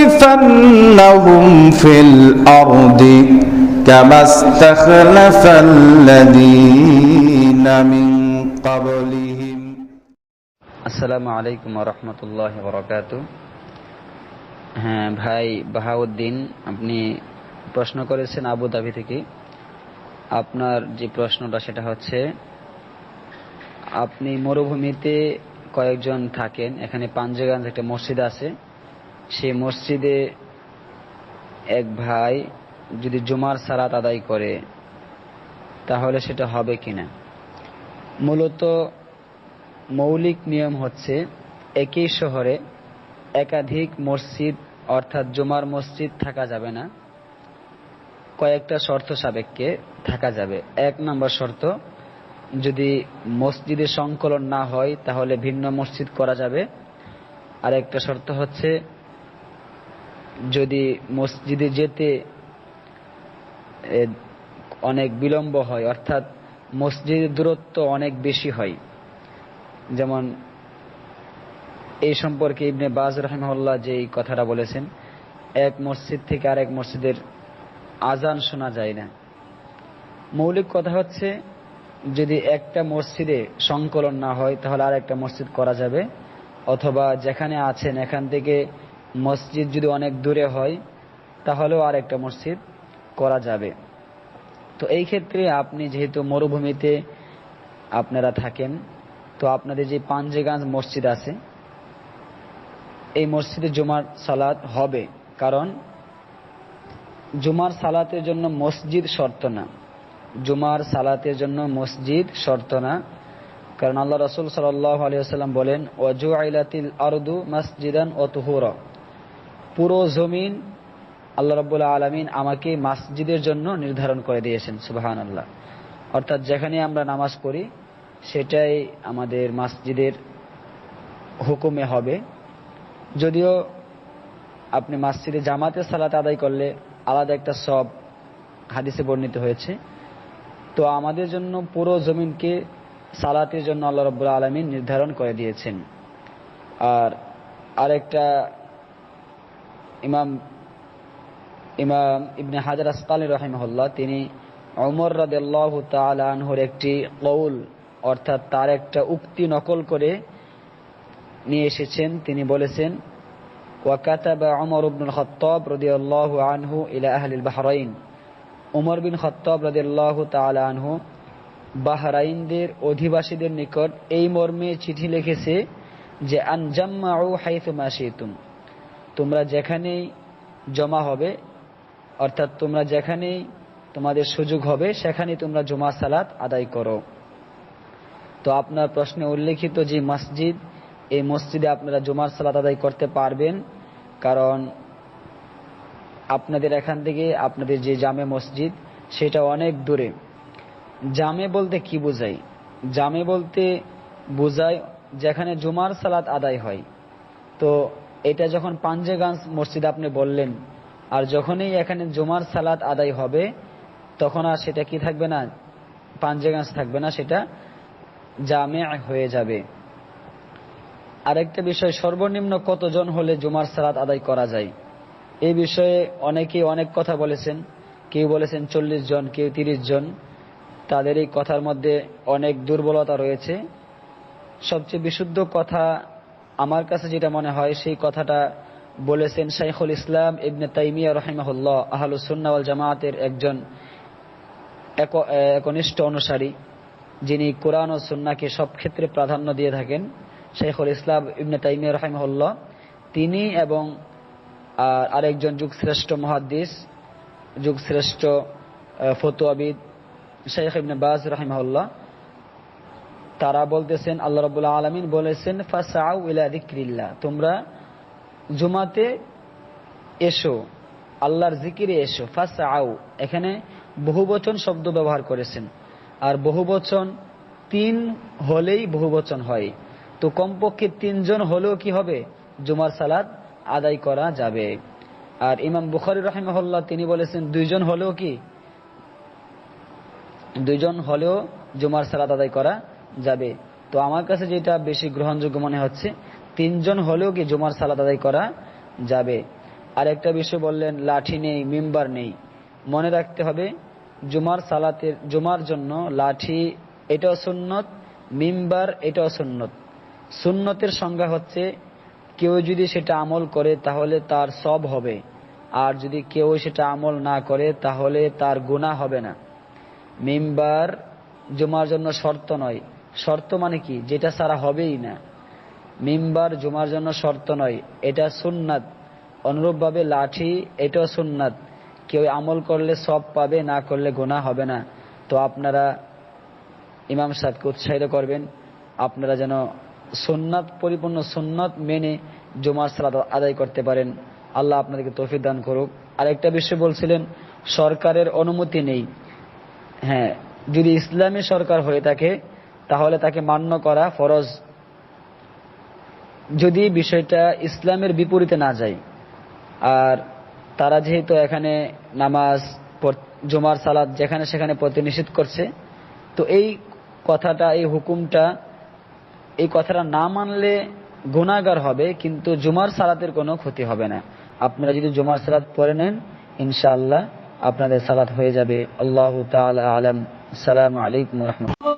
ليستخلفنهم في الأرض كما استخلف الذين من قبلهم আসসালামু আলাইকুম রহমতুল্লাহ বরকাত হ্যাঁ ভাই বাহাউদ্দিন আপনি প্রশ্ন করেছেন আবুধাবি থেকে আপনার যে প্রশ্নটা সেটা হচ্ছে আপনি মরুভূমিতে কয়েকজন থাকেন। এখানে পাঞ্জেগাঞ্জ একটা মসজিদ আছে। সেই মসজিদে এক ভাই যদি জুমার সালাত আদায় করে, তাহলে সেটা হবে কিনা? মূলত মৌলিক নিয়ম হচ্ছে, একই শহরে একাধিক মসজিদ, অর্থাৎ জুমার মসজিদ থাকা যাবে না। কয়েকটা শর্ত সাপেক্ষে থাকা যাবে। এক নম্বর শর্ত যদি মসজিদে সংকলন না হয়, তাহলে ভিন্ন মসজিদ করা যাবে। আর একটা শর্ত হচ্ছে, যদি মসজিদে যেতে অনেক বিলম্ব হয়, অর্থাৎ মসজিদের দূরত্ব অনেক বেশি হয়। যেমন, এই সম্পর্কে ইবনে বাজ রহমল্লাহ যে এই কথাটা বলেছেন, এক মসজিদ থেকে আরেক মসজিদের আজান শোনা যায় না। মৌলিক কথা হচ্ছে যদি একটা মসজিদে সংকলন না হয়, তাহলে আর একটা মসজিদ করা যাবে। অথবা যেখানে আছেন, এখান থেকে মসজিদ যদি অনেক দূরে হয়, তাহলেও আর একটা মসজিদ করা যাবে। তো এই ক্ষেত্রে আপনি যেহেতু মরুভূমিতে আপনারা থাকেন, তো আপনাদের যে পাঞ্জেগাঞ্জ মসজিদ আছে, এই মসজিদে জুমার সালাত হবে। কারণ জুমার সালাতের জন্য মসজিদ শর্ত না। জুমার সালাতের জন্য মসজিদ শর্ত না। কারণ আল্লাহ রসুল সাল্লাম বলেন ওয়াজু আইলাতিল আরদু মসজিদান ও তুহুরা। পুরো জমিন আল্লাহ রব্বুল্লাহ আলমিন আমাকে মসজিদের জন্য নির্ধারণ করে দিয়েছেন সুবাহান আল্লাহ অর্থাৎ যেখানে আমরা নামাজ পড়ি, সেটাই আমাদের মসজিদের হুকুমে হবে। যদিও আপনি মসজিদে জামাতে সালাত আদায় করলে আলাদা একটা সব হাদিসে বর্ণিত হয়েছে তো আমাদের জন্য পুরো জমিনকে সালাতের জন্য আল্লাহ রব্বুল্লাহ আলমিন নির্ধারণ করে দিয়েছেন। আর আরেকটা ইমাম ইমাম ইবনে হাজার আসকালী রহিমহল্লা তিনি অমর রাদেল্লাহ তালহর একটি কৌল অর্থাৎ তার একটা উক্তি নকল করে নিয়ে এসেছেন। তিনি বলেছেন ওয়াকাতাবা অমর উবনুল খত্তাব রদিয়াল্লাহু আনহু ইলা আহলিল বাহরাইন। উমর বিন খত্তাব রদিয়াল্লাহু তাআলা আনহু বাহরাইনদের অধিবাসীদের নিকট এই মর্মে চিঠি লিখেছে যে আনজাম্মাউ হাইথু মাশিতুম তোমরা যেখানেই জমা হবে, অর্থাৎ তোমরা যেখানেই তোমাদের সুযোগ হবে, সেখানেই তোমরা জুমা সালাত আদায় করো। তো আপনার প্রশ্নে উল্লেখিত যে মসজিদ, এই মসজিদে আপনারা জুমার সালাত আদায় করতে পারবেন, কারণ আপনাদের এখান থেকে আপনাদের যে জামে মসজিদ, সেটা অনেক দূরে। জামে বলতে কি বোঝায়? জামে বলতে বোঝায় যেখানে জুমার সালাত আদায় হয়। তো এটা যখন পাঞ্জেগাঞ্জ মসজিদ আপনি বললেন, আর যখনই এখানে জুমার সালাত আদায় হবে, তখন আর সেটা কি থাকবে না? পাঞ্জেগাঞ্জ থাকবে না, সেটা জামে হয়ে যাবে। আরেকটা বিষয়, সর্বনিম্ন কতজন হলে জুমার সালাত আদায় করা যায়? এই বিষয়ে অনেকে অনেক কথা বলেছেন। কেউ বলেছেন চল্লিশ জন, কেউ তিরিশ জন। তাদের এই কথার মধ্যে অনেক দুর্বলতা রয়েছে। সবচেয়ে বিশুদ্ধ কথা আমার কাছে যেটা মনে হয়, সেই কথাটা বলেছেন শাইখুল ইসলাম ইবনে তাইমিয়া রহিমাহুল্লাহ আহলুসুন্নাওয়াল জামায়াতের একজন একনিষ্ঠ অনুসারী, যিনি কোরআন ও সুন্নাকে সব ক্ষেত্রে প্রাধান্য দিয়ে থাকেন শেখুল ইসলাম ইবনে তাইমিয়া রহিমহল্লা তিনি এবং আরেকজন যুগশ্রেষ্ঠ মহাদ্দিস, যুগশ্রেষ্ঠ ফতুয়াবিদ শেখ ইবনে বাজ রহিমহল্লা তারা বলতেছেন, আল্লাহ রবুল্লাহ আলমিন বলেছেন তোমরা জুমাতে এসো, আল্লাহর জিকিরে এসো, ফাসাউ। এখানে বহুবচন শব্দ ব্যবহার করেছেন। আর বহুবচন তিন হলেই বহুবচন হয়। তো কমপক্ষে তিনজন হলেও কি হবে? জুমার সালাদ আদায় করা যাবে। আর ইমাম বুখারি রহিমহল্লা তিনি বলেছেন, দুইজন হলেও কি? দুইজন হলেও জুমার সালাদ আদায় করা যাবে। তো আমার কাছে যেটা বেশি গ্রহণযোগ্য মনে হচ্ছে, তিনজন হলেও কি জুমার সালাত আদায় করা যাবে? আর একটা বিষয় বললেন, লাঠি নেই, মিম্বার নেই। মনে রাখতে হবে, জুমার সালাতের, জুমার জন্য লাঠি, এটাও সুন্নত, মিম্বার, এটাও সুন্নত। সুন্নতের সংজ্ঞা হচ্ছে কেউ যদি সেটা আমল করে, তাহলে তার সব হবে। আর যদি কেউ সেটা আমল না করে, তাহলে তার গুণা হবে না। মিম্বার জুমার জন্য শর্ত নয়। শর্ত মানে কি? যেটা সারা হবেই না। মিম্বার জুমার জন্য শর্ত নয়। এটা সুন্নাত। অনুরূপভাবে লাঠি, এটাও সুন্নাত। কেউ আমল করলে সব পাবে, না করলে গোনা হবে না। তো আপনারা ইমাম সাদকে উৎসাহিত করবেন। আপনারা যেন সুন্নাত, পরিপূর্ণ সুন্নাত মেনে জুমার সালাত আদায় করতে পারেন। আল্লাহ আপনাদেরকে তৌফিক দান করুক। আরেকটা বিষয় বলছিলেন, সরকারের অনুমতি নেই। হ্যাঁ যদি ইসলামী সরকার হয়ে থাকে, তাহলে তাকে মান্য করা ফরজ। যদি বিষয়টা ইসলামের বিপরীতে না যায়, আর তারা যেহেতু এখানে নামাজ জুমার সালাদ যেখানে সেখানে পড়তে নিষেধ করছে, তো এই কথাটা, এই হুকুমটা এই কথাটা না মানলে গুণাগার হবে, কিন্তু জুমার সালাতের কোনো ক্ষতি হবে না। আপনারা যদি জুমার সালাত পরে নেন, ইনশাআল্লাহ আপনাদের সালাত হয়ে যাবে। আল্লাহ আলম। সালাম আলাইকুম রহমতুল্লাহ।